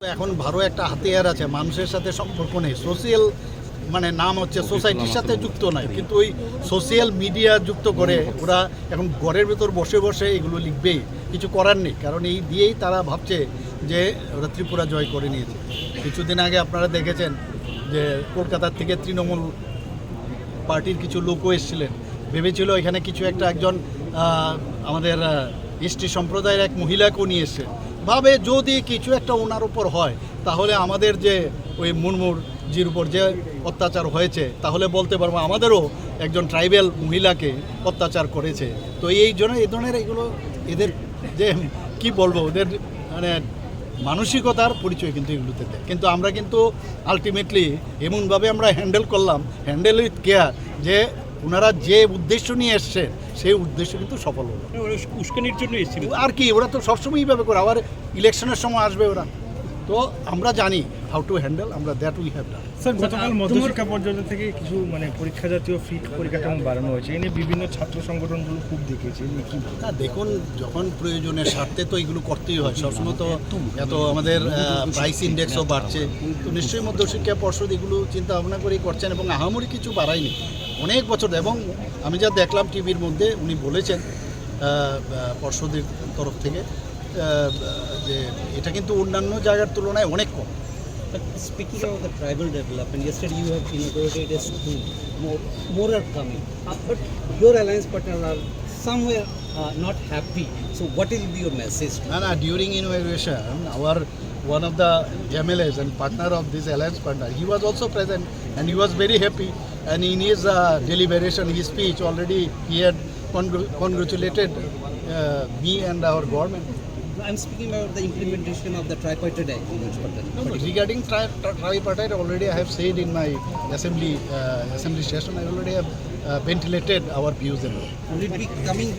এখন ভালো একটা হাতিয়ার আছে, মানুষের সাথে সম্পর্ক নেই। সোশিয়াল মানে নাম হচ্ছে সোসাইটির সাথে যুক্ত নয় কিন্তু ওই সোশিয়াল মিডিয়া যুক্ত করে ওরা এখন ঘরের ভেতর বসে বসে এগুলো লিখবেই কিছু করার নেই, কারণ এই দিয়েই তারা ভাবছে যে ওরা ত্রিপুরা জয় করে নিয়েছে। কিছুদিন আগে আপনারা দেখেছেন যে কলকাতার থেকে তৃণমূল পার্টির কিছু লোকও এসেছিলেন। ভেবেছিল এখানে কিছু একটা একজন আমাদের এসটি সম্প্রদায়ের এক মহিলাকেও নিয়ে এসছে। ভাবে যদি কিছু একটা ওনার উপর হয়, তাহলে আমাদের যে ওই মুরমুর জির উপর যে অত্যাচার হয়েছে, তাহলে বলতে পারব আমাদেরও একজন ট্রাইবেল মহিলাকে অত্যাচার করেছে। তো এই জন্য এই ধরনের এগুলো এদের যে কি বলব, ওদের মানে মানসিকতার পরিচয় কিন্তু এগুলোতে দেয়। কিন্তু আমরা কিন্তু আলটিমেটলি এমনভাবে আমরা হ্যান্ডেল করলাম হ্যান্ডেল উইথ কেয়ার যে ওনারা যে উদ্দেশ্য নিয়ে এসছেন সেই উদ্দেশ্য কিন্তু সফল হলো। উস্কানির জন্য এসেছিল আর কি ওরা তো সবসময় এইভাবে করে। আবার ইলেকশনের সময় আসবে ওরা। তো আমরা জানি হাউ টু হ্যান্ডেল আমরা that we have done sir গতকাল মধ্যশিক্ষা পর্যন্ত থেকে কিছু মানে পরীক্ষা জাতীয় ফি পরিকাঠামো বাড়ানো হয়েছে। এই নিয়ে বিভিন্ন ছাত্র সংগঠনগুলো খুব দেখেছে। না দেখুন যখন প্রয়োজনের স্বার্থে তো এগুলো করতেই হয় সবসময় তো এত আমাদের প্রাইস ইন্ডেক্সও বাড়ছে। তো নিশ্চয়ই মধ্যশিক্ষা পর্ষদ এগুলো চিন্তা ভাবনা করেই করছেন এবং আহামরি কিছু বাড়ায়নি। অনেক বছর এবং আমি যা দেখলাম টিভির মধ্যে উনি বলেছেন পর্ষদের তরফ থেকে। যে এটা কিন্তু অন্যান্য জায়গার তুলনায় অনেক কম But speaking of the tribal development, yesterday you have inaugurated a school. More, more are coming. Uh, but your alliance partners are somewhere uh, not happy. So what will be your message? to না না during invasion our one of the MLAs and partner of this alliance partner, he was also present and he was very happy. And in his uh, deliberation, his speech already, he had congr- congratulated uh, me and our government. I'm speaking about the implementation of the tripartite. No, no, regarding tri- tri- tripartite, already I have said in my assembly uh, assembly session, I already have uh, ventilated our views and all. Will it be coming